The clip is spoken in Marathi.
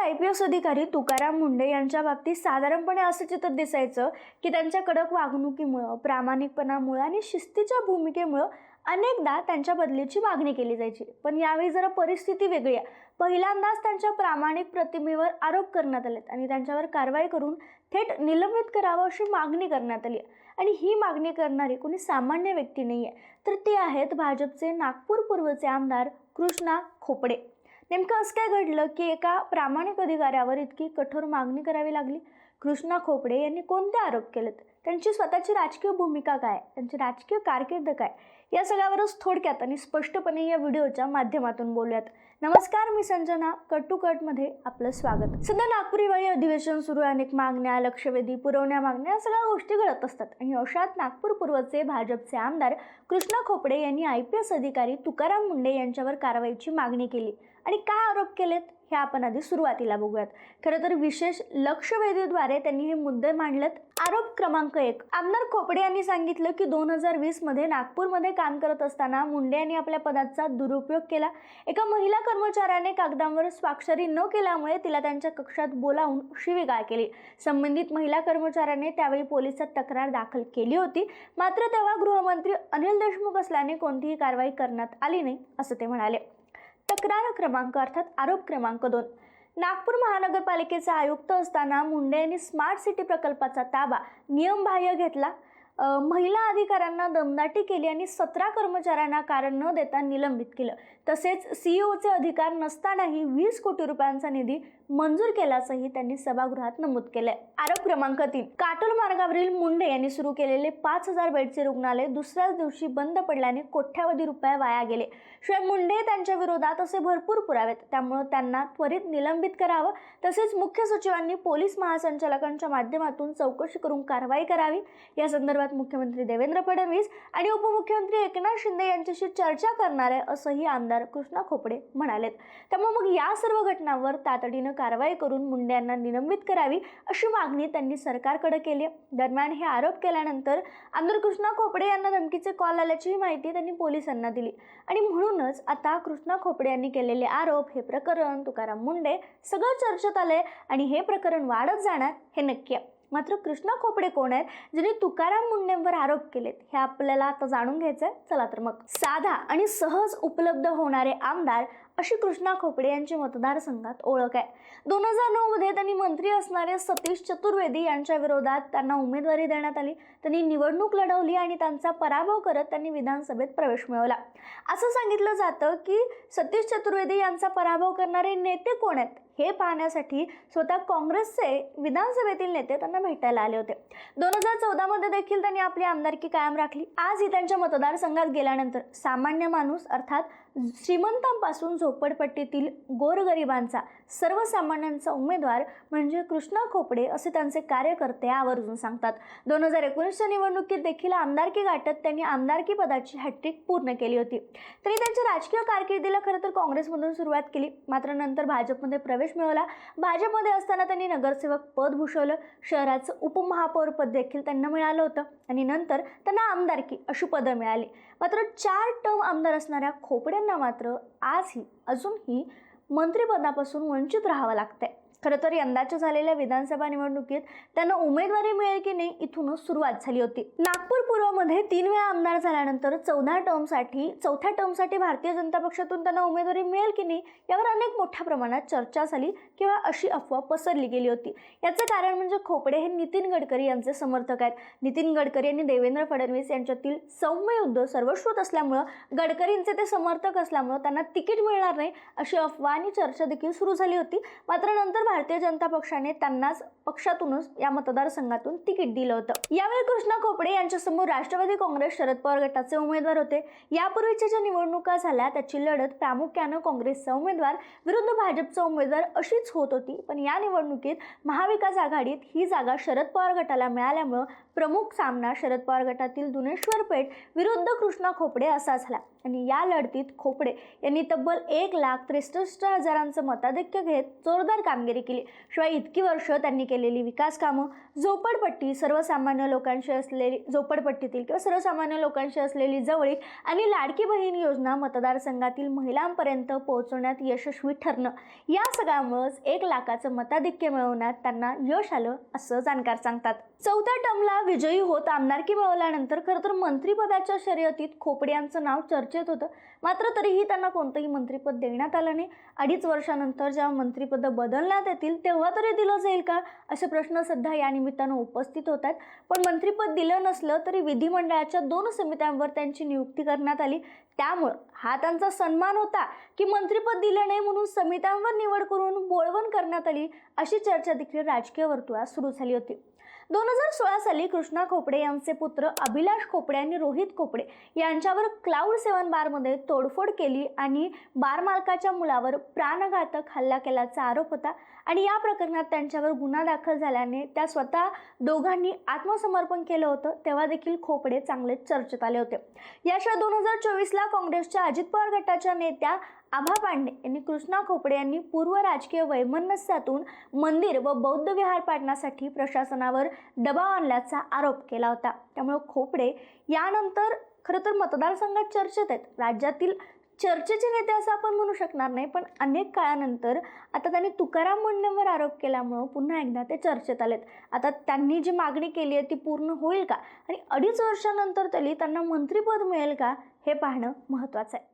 आय पी एस अधिकारी तुकाराम मुंडे यांच्या बाबतीत साधारणपणे असं चित्र दिसायचं की त्यांच्या कडक वागणुकीमुळं प्रामाणिकपणामुळं आणि शिस्तीच्या भूमिकेमुळं अनेकदा त्यांच्या बदलीची मागणी केली जायची. पण यावेळी जरा परिस्थिती वेगळी आहे. पहिल्यांदाच त्यांच्या प्रामाणिक प्रतिमेवर आरोप करण्यात आलेत आणि त्यांच्यावर कारवाई करून थेट निलंबित करावं अशी मागणी करण्यात आली आहे. आणि ही मागणी करणारी कोणी सामान्य व्यक्ती नाही आहे तर ते आहेत भाजपचे नागपूर पूर्वचे आमदार कृष्णा खोपडे. नेमकं असं काय घडलं की एका प्रामाणिक अधिकाऱ्यावर इतकी कठोर मागणी करावी लागली? कृष्णा खोपडे यांनी कोणते आरोप केलेत? त्यांची स्वतःची राजकीय भूमिका काय? त्यांची राजकीय कारकीर्द काय? या सगळ्यावरच थोडक्यात आणि स्पष्टपणे या व्हिडिओच्या माध्यमातून बोलूयात. नमस्कार मी संजना. कट टू कटमध्ये आपलं स्वागत. सध्या नागपूर हिवाळी अधिवेशन सुरू आहे. अनेक मागण्या लक्षवेधी पुरवण्या मागण्या या सगळ्या गोष्टी घडत असतात. आणि अशात नागपूर पूर्वचे भाजपचे आमदार कृष्णा खोपडे यांनी आय पी एस अधिकारी तुकाराम मुंडे यांच्यावर कारवाईची मागणी केली. आणि काय आरोप केलेत हे आपण आधी सुरुवातीला बघूयात. खरं तर विशेष लक्षवेधीद्वारे त्यांनी हे मुद्दे मांडलेत. आरोप क्रमांक एक. आमदार खोपडे यांनी सांगितलं की दोन हजार वीसमध्ये नागपूरमध्ये काम करत असताना मुंडे यांनी आपल्या पदाचा दुरुपयोग केला. एका महिला कर्मचाऱ्याने कागदांवर स्वाक्षरी न केल्यामुळे तिला त्यांच्या कक्षात बोलावून शिवीगाळ केली. संबंधित महिला कर्मचाऱ्याने त्यावेळी पोलिसात तक्रार दाखल केली होती. मात्र तेव्हा गृहमंत्री अनिल देशमुख असल्याने कोणतीही कारवाई करण्यात आली नाही असं ते म्हणाले. तक्रार क्रमांक अर्थात आरोप क्रमांक दोन. नागपूर महानगरपालिकेचा आयुक्त असताना मुंडे यांनी स्मार्ट सिटी प्रकल्पाचा ताबा नियमबाह्य घेतला. महिला अधिकाऱ्यांना दमदाटी केली आणि सतरा कर्मचाऱ्यांना कारण न देता निलंबित केलं. तसेच सीईओचे अधिकार नसतानाही वीस कोटी रुपयांचा निधी मंजूर केल्याचंही त्यांनी सभागृहात नमूद केलंय. आरोप क्रमांक तीन. काटोल मार्गावरील मुंडे यांनी सुरू केलेले पाच हजार बेडचे रुग्णालय दुसऱ्याच दिवशी बंद पडल्याने कोट्यावधी रुपये वाया गेले. शिवाय मुंडे त्यांच्या विरोधात असे भरपूर पुरावेत त्यामुळे त्यांना त्वरित निलंबित करावं. तसेच मुख्य सचिवांनी पोलीस महासंचालकांच्या माध्यमातून चौकशी करून कारवाई करावी. या संदर्भात मुख्यमंत्री देवेंद्र फडणवीस आणि उपमुख्यमंत्री एकनाथ शिंदे यांच्याशी चर्चा करणार आहे असंही आमदार कृष्णा खोपडे म्हणालेत. त्यामुळे मग या सर्व घटनांवर तातडीनं कारवाई करून मुंडे यांना निलंबित करावी अशी मागणी त्यांनी सरकारकडे केली. दरम्यान हे आरोप केल्यानंतर आमदार कृष्णा खोपडे यांना धमकीचे कॉल आल्याचीही माहिती त्यांनी पोलिसांना दिली. आणि म्हणूनच आता कृष्णा खोपडे यांनी केलेले आरोप हे प्रकरण तुकाराम मुंडे सगळं चर्चेत आलंय आणि हे प्रकरण वाढत जाणार हे नक्की आहे. मात्र कृष्णा खोपडे कोण आहेत? ज्यांनी तुकाराम मुंडेंवर आरोप केलेत हे आपल्याला आता जाणून घ्यायचं आहे चला तर मग. साधा आणि सहज उपलब्ध होणारे आमदार अशी कृष्णा खोपडे यांची मतदारसंघात ओळख आहे. दोन हजार नऊमध्ये त्यांनी मंत्री असणारे सतीश चतुर्वेदी यांच्या विरोधात त्यांना उमेदवारी देण्यात आली. त्यांनी निवडणूक लढवली आणि त्यांचा पराभव करत त्यांनी विधानसभेत प्रवेश मिळवला. असं सांगितलं जातं की सतीश चतुर्वेदी यांचा पराभव करणारे नेते कोण आहेत? हे पाहण्यासाठी स्वतः काँग्रेसचे विधानसभेतील नेते त्यांना भेटायला आले होते. दोन हजार चौदामध्ये देखील त्यांनी आपली आमदारकी कायम राखली. आजही त्यांच्या मतदारसंघात गेल्यानंतर सामान्य माणूस अर्थात श्रीमंतांपासून झोपडपट्टीतील गोरगरिबांचा सर्वसामान्यांचा उमेदवार म्हणजे कृष्णा खोपडे असे त्यांचे कार्यकर्ते आवर्जून सांगतात. दोन हजार एकोणीसच्या निवडणुकीत देखील आमदारकी गाठत त्यांनी आमदारकी पदाची हॅट्रिक पूर्ण केली होती. तरी त्यांच्या राजकीय कारकिर्दीला खरं तर काँग्रेसमधून सुरुवात केली. मात्र नंतर भाजपमध्ये प्रवेश मिळवला. भाजपमध्ये असताना त्यांनी नगरसेवक पद भूषवलं. शहराचं उपमहापौर पद देखील त्यांना मिळालं होतं आणि नंतर त्यांना आमदारकी अशी पदं मिळाली. मात्र चार टर्म आमदार असणाऱ्या खोपड्यांना मात्र आजही अजूनही मंत्रिपदापासून वंचित राहावं लागतंय. खरं तर यंदाच्या झालेल्या विधानसभा निवडणुकीत त्यांना उमेदवारी मिळेल की नाही इथूनच सुरुवात झाली होती. नागपूर पूर्वमध्ये तीन वेळा आमदार झाल्यानंतर चौदा टर्मसाठी चौथ्या टर्मसाठी भारतीय जनता पक्षातून त्यांना उमेदवारी मिळेल की नाही यावर अनेक मोठ्या प्रमाणात चर्चा झाली किंवा अशी अफवा पसरली गेली होती. याचं कारण म्हणजे खोपडे हे नितीन गडकरी यांचे समर्थक आहेत. नितीन गडकरी आणि देवेंद्र फडणवीस यांच्यातील सौम्य युद्ध सर्वश्रुत असल्यामुळं गडकरींचे ते समर्थक असल्यामुळं त्यांना तिकीट मिळणार नाही अशी अफवा आणि चर्चा देखील सुरू झाली होती. मात्र नंतर भारतीय जनता पक्षाने त्यांनाच पक्षातूनच या मतदारसंघातून तिकीट दिलं होतं. यावेळी कृष्णा खोपडे यांच्यासमोर राष्ट्रवादी काँग्रेस शरद पवार गटाचे उमेदवार होते. यापूर्वीच्या ज्या निवडणुका झाल्या त्याची लढत प्रामुख्यानं काँग्रेसचा उमेदवार विरुद्ध भाजपचा उमेदवार अशीच होत होती. पण या निवडणुकीत महाविकास आघाडीत ही जागा शरद पवार गटाला मिळाल्यामुळं प्रमुख सामना शरद पवार गटातील दुनेश्वर पेठ विरुद्ध कृष्णा खोपडे असा झाला. आणि या लढतीत खोपडे यांनी तब्बल एक लाख त्रेसष्ट हजारांचं मताधिक्य घेत जोरदार कामगिरी केली. शिवाय इतकी वर्ष त्यांनी केलेली विकास कामं झोपडपट्टी सर्वसामान्य लोकांशी असलेली झोपडपट्टीतील किंवा सर्वसामान्य लोकांशी असलेली जवळीक आणि लाडकी बहीण योजना मतदारसंघातील महिलांपर्यंत पोहोचवण्यात यशस्वी ठरणं. या सगळ्यामुळंच एक लाखाचं मताधिक्य मिळवण्यात त्यांना यश आलं असं जाणकार सांगतात. चौथ्या टर्मला विजयी होत आमदारकी मिळवल्यानंतर खरं तर मंत्रिपदाच्या शर्यतीत खोपडे यांचं नाव चर्चेत होतं. मात्र तरीही त्यांना कोणतंही मंत्रिपद देण्यात आलं नाही. अडीच वर्षानंतर जेव्हा मंत्रिपद बदलण्यात देतील तेव्हा तरी दिलं जाईल का? असे प्रश्न सध्या या निमित्तानं उपस्थित होत आहेत पण मंत्रिपद दिलं नसलं तरी विधिमंडळाच्या दोन समित्यांवर त्यांची नियुक्ती करण्यात आली. त्यामुळं हा त्यांचा सन्मान होता की मंत्रिपद दिलं नाही म्हणून समित्यांवर निवड करून बोळवण करण्यात आली अशी चर्चा देखील राजकीय वर्तुळात सुरू झाली होती. दोन हजार सोळा साली कृष्णा खोपडे यांचे पुत्र अभिलाष खोपडे आणि रोहित खोपडे यांच्यावर क्लाउड सेवन बारमध्ये तोडफोड केली आणि बार मालकाच्या मुलावर प्राणघातक हल्ला केल्याचा आरोप होता. आणि या प्रकरणात त्यांच्यावर गुन्हा दाखल झाल्याने त्या स्वतः दोघांनी आत्मसमर्पण केलं होतं. तेव्हा देखील खोपडे चांगले चर्चेत आले होते. याशिवाय दोन हजार चोवीसला काँग्रेसच्या अजित पवार गटाच्या नेत्या आभा पांडे यांनी कृष्णा खोपडे यांनी पूर्व राजकीय वैमनस्यातून मंदिर व बौद्ध विहार पाडण्यासाठी प्रशासनावर दबाव आणल्याचा आरोप केला होता. त्यामुळे खोपडे यानंतर खरं तर मतदारसंघात चर्चेत आहेत. राज्यातील चर्चेचे नेते असं आपण म्हणू शकणार नाही पण अनेक काळानंतर आता त्यांनी तुकाराम मुंडेंवर आरोप केल्यामुळं पुन्हा एकदा ते चर्चेत आलेत. आता त्यांनी जी मागणी केली आहे ती पूर्ण होईल का? आणि अडीच वर्षानंतर तरी त्यांना मंत्रिपद मिळेल का? हे पाहणं महत्त्वाचं आहे.